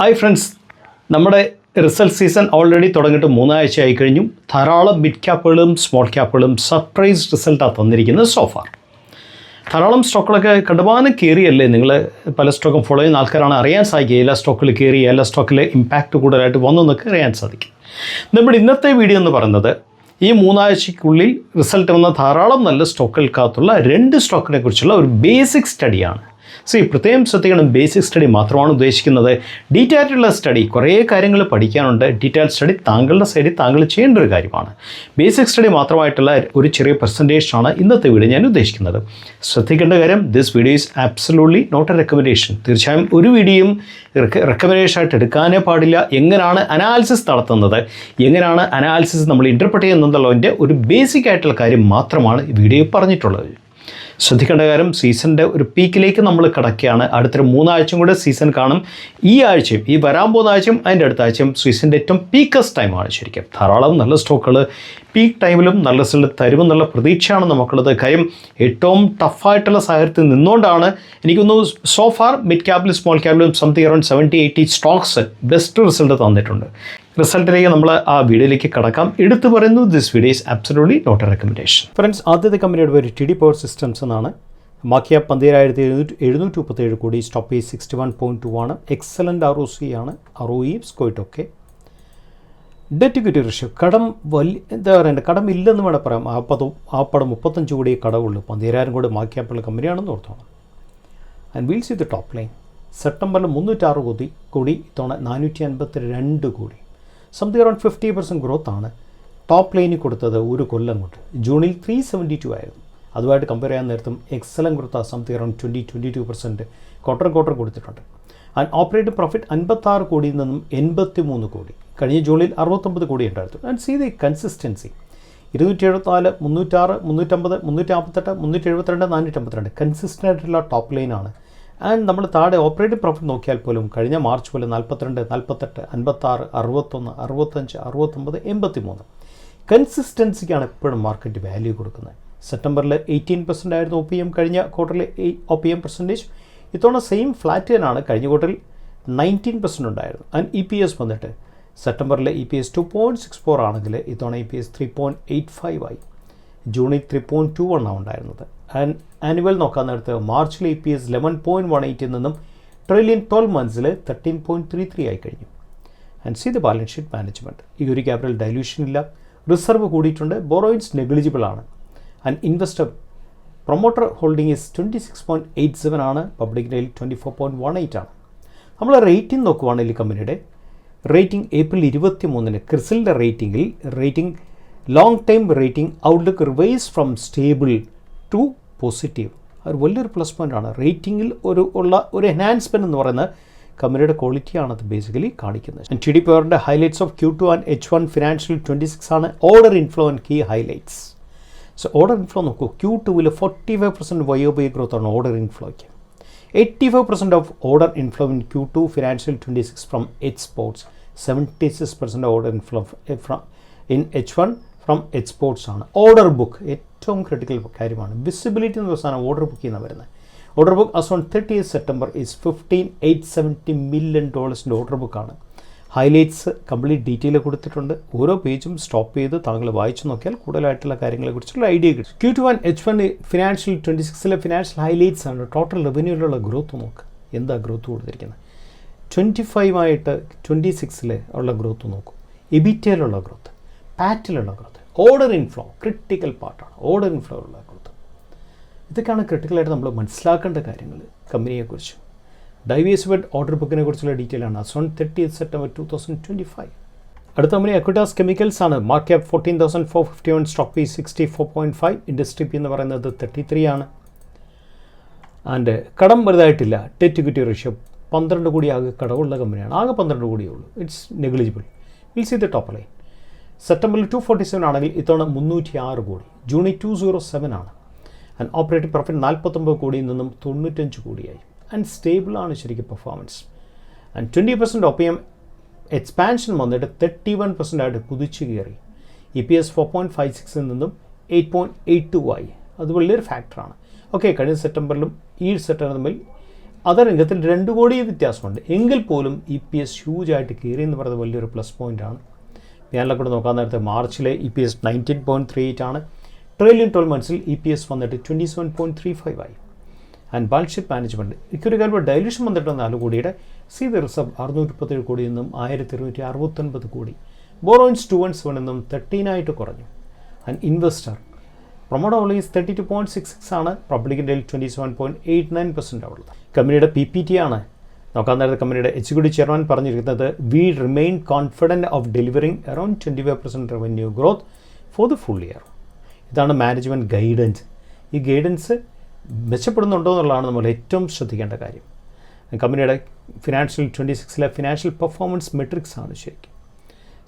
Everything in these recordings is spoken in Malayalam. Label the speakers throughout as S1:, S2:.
S1: Hi friends. നമ്മുടെ റിസൾട്ട് സീസൺ ഓൾറെഡി തുടങ്ങിയിട്ട് മൂന്നാഴ്ച ആയി കഴിഞ്ഞു ധാരാളം മിഡ് ക്യാപ്പുകളും സ്മോൾ ക്യാപ്പുകളും സർപ്രൈസ് റിസൾട്ടാണ് തന്നിരിക്കുന്നത് സോഫാർ ധാരാളം സ്റ്റോക്കുകളൊക്കെ കണ്ടുമാനം കയറിയല്ലേ നിങ്ങൾ പല സ്റ്റോക്കും ഫോളോ ചെയ്യുന്ന ആൾക്കാരാണ്. അറിയാൻ സാധിക്കുക എല്ലാ സ്റ്റോക്കിൽ കയറി എല്ലാ സ്റ്റോക്കിലെ ഇമ്പാക്റ്റ് കൂടുതലായിട്ട് വന്നു എന്നൊക്കെ അറിയാൻ സാധിക്കും. നമ്മുടെ ഇന്നത്തെ വീഡിയോ എന്ന് പറയുന്നത് ഈ മൂന്നാഴ്ചയ്ക്കുള്ളിൽ റിസൾട്ട് വന്ന ധാരാളം നല്ല സ്റ്റോക്കുകൾക്കകത്തുള്ള രണ്ട് സ്റ്റോക്കിനെ കുറിച്ചുള്ള ഒരു ബേസിക് സ്റ്റഡിയാണ് സി പ്രത്യേകം ശ്രദ്ധിക്കണം. ബേസിക് സ്റ്റഡി മാത്രമാണ് ഉദ്ദേശിക്കുന്നത്. ഡീറ്റായിട്ടുള്ള സ്റ്റഡി കുറേ കാര്യങ്ങൾ പഠിക്കാനുണ്ട്. ഡീറ്റെയിൽ സ്റ്റഡി താങ്കളുടെ സൈഡിൽ താങ്കൾ ചെയ്യേണ്ട ഒരു കാര്യമാണ്. ബേസിക് സ്റ്റഡി മാത്രമായിട്ടുള്ള ഒരു ചെറിയ പ്രസന്റേഷനാണ് ഇന്നത്തെ വീഡിയോ ഞാൻ ഉദ്ദേശിക്കുന്നത്. ശ്രദ്ധിക്കേണ്ട കാര്യം this video is absolutely not a recommendation തീർച്ചയായും ഒരു വീഡിയോയും റെക്കമെൻഡേഷൻ ആയിട്ട് എടുക്കാനേ പാടില്ല. എങ്ങനെയാണ് അനാലിസിസ് നടത്തുന്നത്? എങ്ങനെയാണ് അനാലിസിസ് നമ്മൾ ഇന്റർപ്രറ്റ് ചെയ്യുന്നതെന്നുള്ളതിന്റെ ഒരു ബേസിക് ആയിട്ടുള്ള കാര്യം മാത്രമാണ് ഈ വീഡിയോ പറഞ്ഞിട്ടുള്ളത്. ശ്രദ്ധിക്കേണ്ട കാര്യം സീസണിന്റെ ഒരു പീക്കിലേക്ക് നമ്മൾ കിടക്കുകയാണ്. അടുത്തൊരു മൂന്നാഴ്ചയും കൂടെ സീസൺ കാണും. ഈ ആഴ്ചയും ഈ വരാൻ പോകുന്ന ആഴ്ചയും അതിന്റെ അടുത്ത ആഴ്ചയും സീസണിന്റെ ഏറ്റവും പീക്കസ് ടൈമാണ് ശരിക്കും. ധാരാളം നല്ല സ്റ്റോക്കുകൾ പീക്ക് ടൈമിലും നല്ല റിസൾട്ട് തരുമെന്നുള്ള പ്രതീക്ഷയാണ് നമുക്കുള്ളത്. കാര്യം ഏറ്റവും ടഫായിട്ടുള്ള സാഹചര്യത്തിൽ നിന്നുകൊണ്ടാണ് എനിക്കൊന്ന് സോ ഫാർ മിഡ് ക്യാപിലും small ക്യാപിലും something around seventy eighty stocks best result തന്നിട്ടുണ്ട്. റിസൾട്ടിലേക്ക് നമ്മൾ ആ വീഡിയോയിലേക്ക് കടക്കാം. എടുത്തു പറയുന്നു this video is absolutely not a recommendation friends ആദ്യത്തെ കമ്പനിയുടെ പേര് ടി ഡി പവർ സിസ്റ്റംസ് എന്നാണ് മാക്കിയ പന്തിരായിരത്തി എഴുന്നൂറ്റി എഴുന്നൂറ്റി മുപ്പത്തേഴ് കോടി സ്റ്റോപ്പ് ഈ സിക്സ്റ്റി വൺ പോയിന്റ് ടു ആണ്. എക്സലന്റ് ആർ ഒ സി ആണ് ആർ ഒ ഇ സ്കോയിട്ടൊക്കെ ഡെറ്റ് ഇക്വിറ്റി റേഷ്യോ കടം വലിയ എന്താ പറയണ്ടത് കടം ഇല്ലെന്ന് വേണം പറയാം. ആ പദം ആ പടം മുപ്പത്തഞ്ച് കോടി കടവുള്ളൂ. പന്തിരായിരം കോടി മാക്കിയാപ്പുള്ള കമ്പനിയാണെന്ന് ഓർത്തോണം. And we'll see the top line സെപ്റ്റംബറിൽ മുന്നൂറ്റാറ് കോടി കോടി ഇത്തവണ നാനൂറ്റി അൻപത്തി രണ്ട് crore. Something around fifty percent growth ആണ് ടോപ്പ് ലൈനിൽ കൊടുത്തത് ഒരു കൊല്ലം കൊണ്ട്. ജൂണിൽ ത്രീ സെവന്റി ടു ആയിരുന്നു. അതുമായിട്ട് കമ്പയർ ചെയ്യാൻ നേരത്തും excellent growth something around twenty twenty two percent quarter quarter കൊടുത്തിട്ടുണ്ട്. ആൻഡ് ഓപ്പറേറ്റിംഗ് പ്രോഫിറ്റ് അൻപത്താറ് കോടിയിൽ നിന്നും എൺപത്തി മൂന്ന് കോടി. കഴിഞ്ഞ ജൂണിൽ അറുപത്തൊമ്പത് കോടി ഉണ്ടായിരുന്നു. ആൻഡ് സീ ദി കൺസിസ്റ്റൻസി ഇരുന്നൂറ്റി എഴുപത്തിനാല് മുന്നൂറ്റാറ് മുന്നൂറ്റമ്പത് മുന്നൂറ്റി നാൽപ്പത്തെട്ട് മുന്നൂറ്റി എഴുപത്തിരണ്ട് നാനൂറ്റമ്പത്തിരണ്ട് കൺസിസ്റ്റന്റ് ആയിട്ടുള്ള ടോപ്പ് ലൈനാണ് ആൻഡ് നമ്മൾ താഴെ ഓപ്പറേറ്റിംഗ് പ്രോഫിറ്റ് നോക്കിയാൽ പോലും കഴിഞ്ഞ മാർച്ച് പോലെ നാൽപ്പത്തിരണ്ട് നാൽപ്പത്തെട്ട് അൻപത്താറ് അറുപത്തൊന്ന് അറുപത്തഞ്ച് അറുപത്തൊമ്പത് എൺപത്തി മൂന്ന് കൺസിസ്റ്റൻസിക്കാണ് എപ്പോഴും മാർക്കറ്റ് വാല്യൂ കൊടുക്കുന്നത്. സെപ്റ്റംബറിൽ എയ്റ്റീൻ പെർസെന്റ് ആയിരുന്നു ഒ പി എം കഴിഞ്ഞ ക്വാർട്ടറിൽ ഒ പി എം പെർസെന്റേജ് ഇത്തവണ സെയിം ഫ്ലാറ്റ് തന്നെയാണ് കഴിഞ്ഞ ക്വാർട്ടറിൽ നയന്റീൻ പെർസെന്റ് ഉണ്ടായിരുന്നു. ആൻഡ് ഇ പി എസ് വന്നിട്ട് സെപ്റ്റംബറിലെ E P S two point six four ആണെങ്കിൽ ഇത്തവണ E P S three point eight five ആയി. ജൂണിൽ ത്രീ പോയിന്റ് ടു വൺ ആണ് ഉണ്ടായിരുന്നത് ആൻഡ് ആനുവൽ നോക്കാൻ നേരത്ത് മാർച്ചിൽ E P S eleven point one എയ്റ്റിൽ നിന്നും ട്രില്യൻ ട്വൽവ് മന്ത്സിൽ തേർട്ടീൻ പോയിന്റ് ത്രീ ത്രീ ആയി കഴിഞ്ഞു. And see the balance sheet management ഈ ഒരു ക്യാപിറ്റൽ ഡൈല്യൂഷൻ ഇല്ല. റിസർവ് കൂടിയിട്ടുണ്ട്. ബോറോയിൻസ് നെഗ്ലിജിബിൾ ആണ്. And investor promoter holding is twenty six point eight seven ആണ്. പബ്ലിക് ഡേയിൽ twenty four point one eight ആണ്. നമ്മൾ റേറ്റിംഗ് നോക്കുവാണെങ്കിൽ കമ്പനിയുടെ റേറ്റിംഗ് ഏപ്രിൽ ഇരുപത്തി മൂന്നിന് ക്രിസിലിന്റെ റേറ്റിംഗിൽ rating long time rating outlook revise from stable to positive ഒരു വലിയൊരു പ്ലസ് പോയിന്റ് ആണ്. റേറ്റിംഗിൽ ഒരു ഉള്ള ഒരു എൻഹാൻസ്മെന്റ് എന്ന് പറയുന്നത് കമ്പനിയുടെ ക്വാളിറ്റിയാണ് അത് ബേസിക്കലി കാണിക്കുന്നത്. ടി ഡി പവറിന്റെ highlights of Q two and H one financial twenty six ആണ് order inflow and key highlights so order inflow നോക്കൂ. ക്യൂ ടുവിൽ forty five percent Y O Y growth ആണ് order ഇൻഫ്ലോയ്ക്ക് eighty five percent of order inflow in Q two financial twenty six from exports seventy six percent order inflow from in H one from exports ആണ്. ഓർഡർ ബുക്ക് ഏറ്റവും ക്രിട്ടിക്കൽ കാര്യമാണ്. വിസിബിലിറ്റി എന്ന ദിവസമാണ് ഓർഡർ ബുക്ക് ചെയ്യുന്ന വരുന്നത് order book as on thirty September is fifteen eight seventy million ഡോളേഴ്സിന്റെ order ബുക്കാണ് ഹൈലൈറ്റ്സ് കംപ്ലീറ്റ് ഡീറ്റെയിൽ കൊടുത്തിട്ടുണ്ട്. ഓരോ പേജും സ്റ്റോപ്പ് ചെയ്ത് താങ്കൾ വായിച്ചു നോക്കിയാൽ കൂടുതലായിട്ടുള്ള കാര്യങ്ങളെക്കുറിച്ചുള്ള ഐഡിയ കിട്ടും. Q two one H one financial twenty സിക്സിലെ financial highlights ആണ്. ടോട്ടൽ റവന്യൂലുള്ള ഗ്രോത്ത് നോക്ക്. എന്താ ഗ്രോത്ത് കൊടുത്തിരിക്കുന്നത്? ട്വന്റി ഫൈവ് ആയിട്ട് ട്വന്റി സിക്സിലെ ഉള്ള ഗ്രോത്ത് നോക്കൂ. എബിറ്റയിലുള്ള ഗ്രോത്ത് പാറ്റിലുള്ള ഗ്രോത്ത് ഓർഡർ ഇൻഫ്ലോ ക്രിട്ടിക്കൽ പാർട്ടാണ് ഓർഡർ ഇൻഫ്ലോ ഉള്ള ഗ്രോത്ത് ഇതൊക്കെയാണ് ക്രിട്ടിക്കലായിട്ട് നമ്മൾ മനസ്സിലാക്കേണ്ട കാര്യങ്ങൾ കമ്പനിയെക്കുറിച്ച്. ഡൈവേഴ്സിഫൈഡ് ഓർഡർ ബുക്കിനെ കുറിച്ചുള്ള ഡീറ്റെയിൽ ആണ്. As on thirty September two thousand twenty five അടുത്ത കമ്പനി അക്വിറ്റാസ് കെമിക്കൽസ് ആണ്. Mark cap fourteen thousand four fifty one stock P sixty four point five industry P എന്ന് പറയുന്നത് തേർട്ടി ത്രീ ആണ്. ആൻഡ് കടം വലുതായിട്ടില്ല. ഡെറ്റ് ഇക്വിറ്റി റേഷ്യോ പന്ത്രണ്ട് കോടി ആകെ കടവുള്ള കമ്പനിയാണ്. ആകെ പന്ത്രണ്ട് കോടിയേ ഉള്ളൂ. It's negligible will see the top line സെപ്റ്റംബറിൽ ടു ഫോർട്ടി സെവൻ ആണെങ്കിൽ ഇത്തവണ മുന്നൂറ്റി ആറ് കോടി ജൂണിൽ ടു സീറോ സെവൻ ആണ്. ആൻഡ് ഓപ്പറേറ്റിംഗ് പ്രോഫിറ്റ് നാൽപ്പത്തൊമ്പത് കോടിയിൽ നിന്നും തൊണ്ണൂറ്റഞ്ച് കോടിയായി. ആൻഡ് സ്റ്റേബിളാണ് ശരിക്കും performance and twenty percent O P M expansion വന്നിട്ട് തേർട്ടി വൺ പെർസെന്റ് ആയിട്ട് കുതിച്ചു കയറി. E P S four point five സിക്സിൽ നിന്നും എയ്റ്റ് പോയിന്റ് എയ്റ്റ് ടു ആയി. അത് വലിയൊരു ഫാക്ടറാണ് ഓക്കെ കഴിഞ്ഞ സെപ്റ്റംബറിലും ഈ സെപ്റ്റംബർ തമ്മിൽ അതർ രംഗത്തിൽ രണ്ട് കോടി വ്യത്യാസമുണ്ട്. എങ്കിൽ പോലും ഇ പി എസ് ഹ്യൂജായിട്ട് കയറി എന്ന് പറയുന്നത് വലിയൊരു പ്ലസ് പോയിന്റാണ് ഞാനെല്ലാം കൂടെ നോക്കാൻ നേരത്തെ മാർച്ചിലെ E P S nineteen point three eight ആണ്. ട്രെയിലിൻ ട്വൽവ് മന്ത്സിൽ ഇ പി എസ് വന്നിട്ട് twenty seven point three five ആയി. ആൻഡ് ബാലൻസ് ഷീറ്റ് മാനേജ്മെന്റ് ഇക്കൊരു കാര്യം ഡയലൂഷൻ വന്നിട്ട് നാല് കോടിയുടെ സി ദ റിസർവ് അറുന്നൂറ്റി മുപ്പത്തേഴ് കോടിയിൽ നിന്നും ആയിരത്തി ഇരുന്നൂറ്റി അറുപത്തൊൻപത് കോടി. ബോറോയിൻസ് ടു വൺ സെവൻ നിന്നും തേർട്ടീനായിട്ട് കുറഞ്ഞു. And investor promoter ഓളീസ് thirty two point six six ആണ്. പബ്ലിക്കിന്റെ twenty seven point eight nine percent ആവുള്ളത് കമ്പനിയുടെ പി പി ടി ആണ്. നോക്കാൻ നേരത്തെ കമ്പനിയുടെ എക്സിക്യൂട്ടീവ് ചെയർമാൻ പറഞ്ഞിരിക്കുന്നത് we remain confident of delivering around twenty five percent revenue growth for the full year ഇതാണ് മാനേജ്മെന്റ് ഗൈഡൻസ് ഈ ഗൈഡൻസ് മെച്ചപ്പെടുന്നുണ്ടോ എന്നുള്ളതാണ് നമ്മൾ ഏറ്റവും ശ്രദ്ധിക്കേണ്ട കാര്യം. കമ്പനിയുടെ ഫിനാൻഷ്യൽ ട്വന്റി സിക്സിലെ ഫിനാൻഷ്യൽ പെർഫോമൻസ് മെട്രിക്സ് ആണ് ശരിക്കും.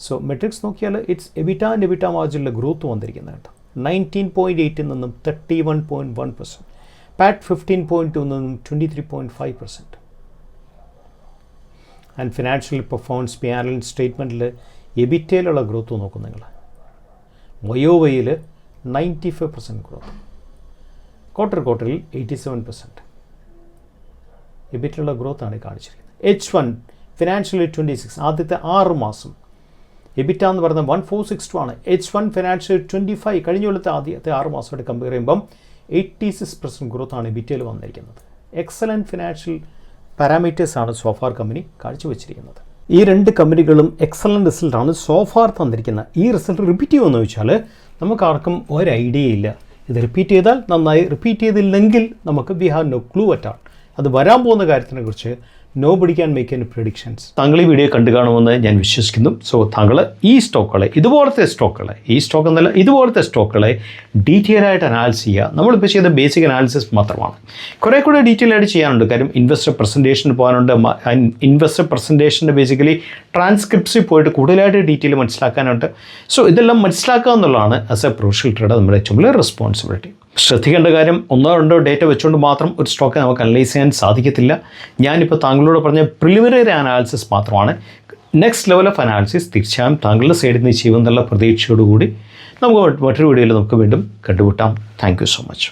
S1: സോ മെട്രിക്സ് നോക്കിയാൽ ഇറ്റ്സ് എബിറ്റ ആൻഡ് എബിറ്റ മാർജിനിലെ ഗ്രോത്ത് വന്നിരിക്കുന്നത് കേട്ടോ. നയന്റീൻ പോയിന്റ് എയ്റ്റിൽ നിന്നും thirty one point one percent PAT fifteen point two നിന്നും twenty three point five percent and financial performance P and സ്റ്റേറ്റ്മെന്റിൽ എബിറ്റയിലുള്ള ഗ്രോത്ത് നോക്കും നിങ്ങൾ. വയോവയിൽ ninety five percent growth quarter ക്വാർട്ടറിൽ എയ്റ്റി സെവൻ പെർസെന്റ് എബിറ്റിലുള്ള ഗ്രോത്ത് ആണ് കാണിച്ചിരിക്കുന്നത്. H one financially twenty six ആദ്യത്തെ ആറ് മാസം. എബിറ്റ എന്ന് പറയുന്നത് വൺ ഫോർ സിക്സ് ടു ആണ്. H one financial twenty five കഴിഞ്ഞ കൊല്ലത്തെ ആദ്യത്തെ ആറ് മാസമായിട്ട് കമ്പയർ ചെയ്യുമ്പം എയ്റ്റി സിക്സ് പെർസെന്റ് ആണ് എബിറ്റയിൽ വന്നിരിക്കുന്നത്. എക്സലന്റ് ഫിനാൻഷ്യൽ പാരാമീറ്റേഴ്സാണ് സോഫാർ കമ്പനി കാഴ്ചവെച്ചിരിക്കുന്നത്. ഈ രണ്ട് കമ്പനികളും എക്സലന്റ് റിസൾട്ടാണ് സോഫാർ തന്നിരിക്കുന്നത് ഈ റിസൾട്ട് റിപ്പീറ്റ് ചെയ്യുമെന്ന് വെച്ചാൽ നമുക്ക് ആർക്കും ഒരു ഐഡിയ ഇല്ല. ഇത് റിപ്പീറ്റ് ചെയ്താൽ നന്നായി റിപ്പീറ്റ് ചെയ്തില്ലെങ്കിൽ നമുക്ക് we have no clue at all അത് വരാൻ പോകുന്ന കാര്യത്തിനെ കുറിച്ച് nobody can make an predictions താങ്കൾ ഈ വീഡിയോ കണ്ടു കാണുമെന്ന് ഞാൻ വിശ്വസിക്കുന്നു. സോ താങ്കൾ ഈ സ്റ്റോക്കുകളെ ഇതുപോലത്തെ സ്റ്റോക്കുകളെ ഈ സ്റ്റോക്ക് എന്നല്ല ഇതുപോലത്തെ സ്റ്റോക്കുകളെ ഡീറ്റെയിൽ ആയിട്ട് അനാലിസ് ചെയ്യുക. നമ്മളിപ്പോൾ ചെയ്ത ബേസിക് അനാലിസിസ് മാത്രമാണ്. കുറേ കൂടെ ഡീറ്റെയിൽ ആയിട്ട് ചെയ്യാനുണ്ട്. കാര്യം ഇൻവെസ്റ്റർ പ്രസന്റേഷന് പോകാനുണ്ട്. ഇൻവെസ്റ്റർ പ്രസന്റേഷന്റെ ബേസിക്കലി ട്രാൻസ്ക്രിപ്റ്റ്സിൽ പോയിട്ട് കൂടുതലായിട്ട് ഡീറ്റെയിൽ മനസ്സിലാക്കാനുണ്ട്. സോ ഇതെല്ലാം മനസ്സിലാക്കുക എന്നുള്ളതാണ് ആസ് എ പ്രൊഫഷണൽ ട്രേഡർ നമ്മുടെ വലിയ റെസ്പോൺസിബിലിറ്റി ശ്രദ്ധിക്കേണ്ട കാര്യം ഒന്നോ രണ്ടോ ഡേറ്റ വെച്ചുകൊണ്ട് മാത്രം ഒരു സ്റ്റോക്ക് നമുക്ക് അനലൈസ് ചെയ്യാൻ സാധിക്കത്തില്ല. ഞാനിപ്പോൾ താങ്കളോട് പറഞ്ഞ പ്രിലിമിനറി അനാലിസിസ് മാത്രമാണ്. നെക്സ്റ്റ് ലെവൽ ഓഫ് അനാലിസിസ് തീർച്ചയായും താങ്കളുടെ സൈഡിൽ നിന്ന് ചെയ്യുമെന്നുള്ള പ്രതീക്ഷയോടുകൂടി നമുക്ക് മറ്റൊരു വീഡിയോയിൽ നമുക്ക് വീണ്ടും കണ്ടുമുട്ടാം. Thank so much